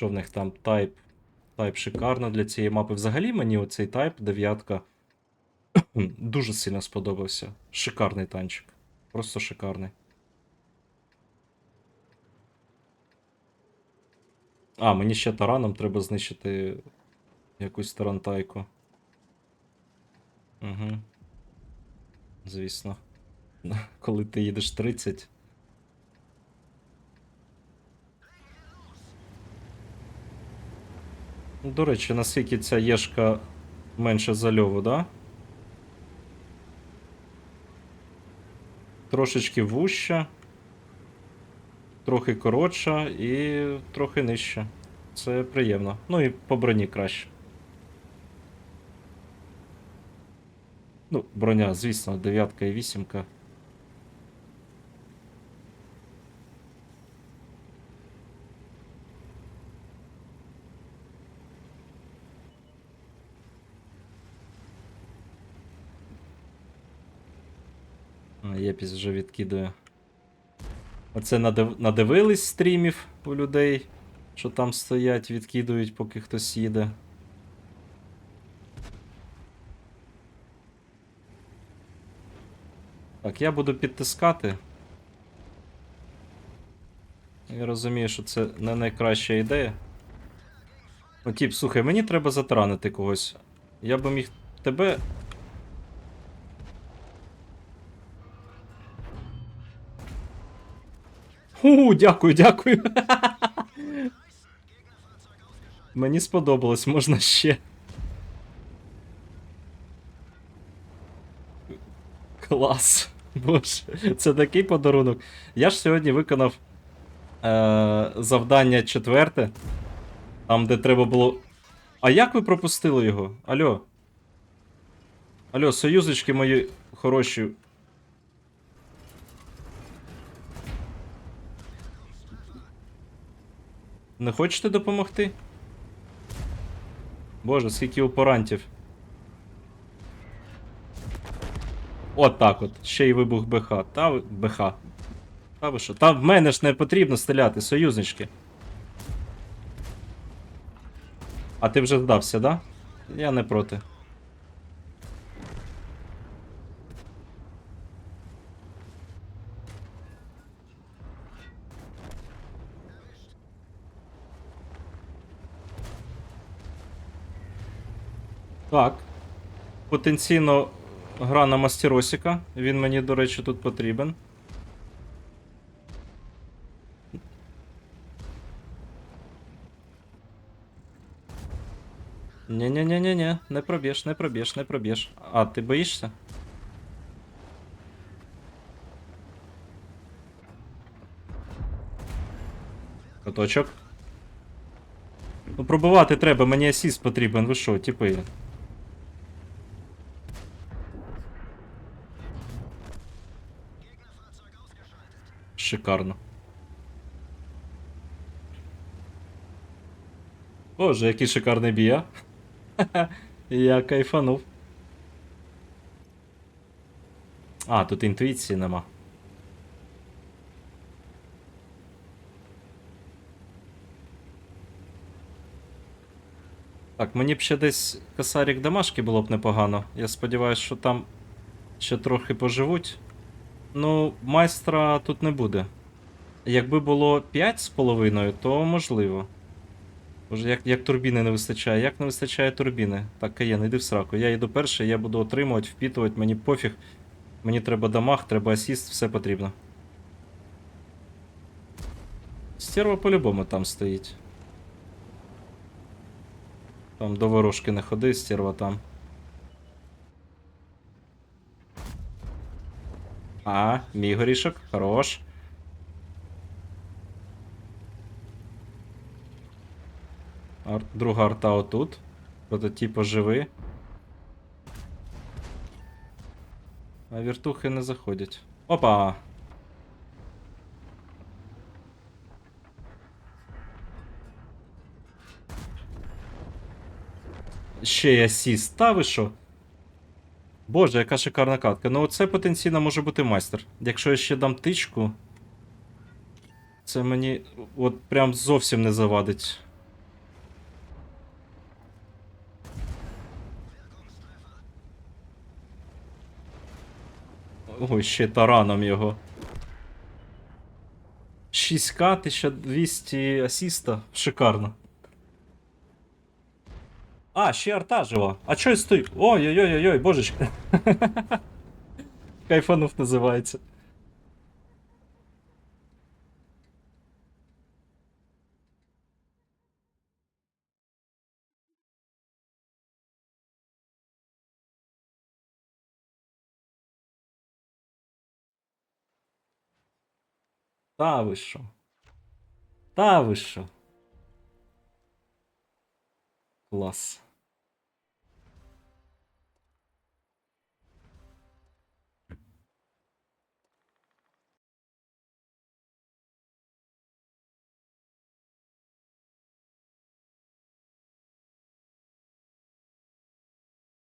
Що в них там? Тайп. Тайп шикарно для цієї мапи. Взагалі мені оцей тайп, дев'ятка, дуже сильно сподобався. Шикарний танчик. Просто шикарний. А, мені ще тараном треба знищити якусь тарантайку. Угу. Звісно. Коли ти їдеш 30. До речі, наскільки ця єшка менше за льову, да? Трошечки вуща, трохи коротша і трохи нижча. Це приємно. Ну і по броні краще. Ну, броня, звісно, дев'ятка і вісімка. Єпіс вже відкидує. Оце надив... надивились стрімів у людей, що там стоять, відкидують, поки хтось їде. Так, я буду підтискати. Я розумію, що це не найкраща ідея. Ну, тіп, слухай, мені треба затаранити когось. Я би міг тебе. У, дякую, дякую. Мені сподобалось, можна ще. Клас. Боже, це такий подарунок. Я ж сьогодні виконав е- завдання четверте. Там, де треба було. А як ви пропустили його? Алло. Алло, союзочки мої хороші. Не хочете допомогти? Боже, скільки опорантів. От так от. Ще й вибух БХ. Та. БХ. Та ви що? Та в мене ж не потрібно стріляти, союзнички. А ти вже здався, да? Я не проти. Так. Потенційно гра на мастеросіка. Він мені, до речі, тут потрібен. Ні-ні-ні-ні-ні, не проб'єш, не проб'єш, не проб'єш. А, ти боїшся? Каточок. Ну, пробувати треба, мені асіст потрібен, ви що, типи. Шикарно. Боже, який шикарний бій, а? Я кайфанув. А, тут інтуїції нема. Так, мені б ще десь косарік домашки було б непогано. Я сподіваюся, що там ще трохи поживуть. Ну, майстра тут не буде. Якби було 5,5, то можливо. Боже, як, як турбіни не вистачає, як не вистачає турбіни. Так, Каєн, іди в сраку. Я йду перший, я буду отримувати, впітувати, мені пофіг. Мені треба дамаг, треба асіст, все потрібно. Стерва по-любому там стоїть. Там до ворожки не ходи, стерва там. А, мій горішок, хорош. Ар... Друга арта отут. Прототип оживи. А віртухи не заходять. Опа! Ще асіст. Та ви що? Боже, яка шикарна катка. Ну оце потенційно може бути майстер. Якщо я ще дам тичку, це мені от прям зовсім не завадить. Ой, ще тараном його. 6К, 1200 асіста. Шикарно. А, ще арта жива. А чо я стою? Ой-ой-ой-ой, божечки. Кайфанув називається. Та ви що? Та ви що? Клас.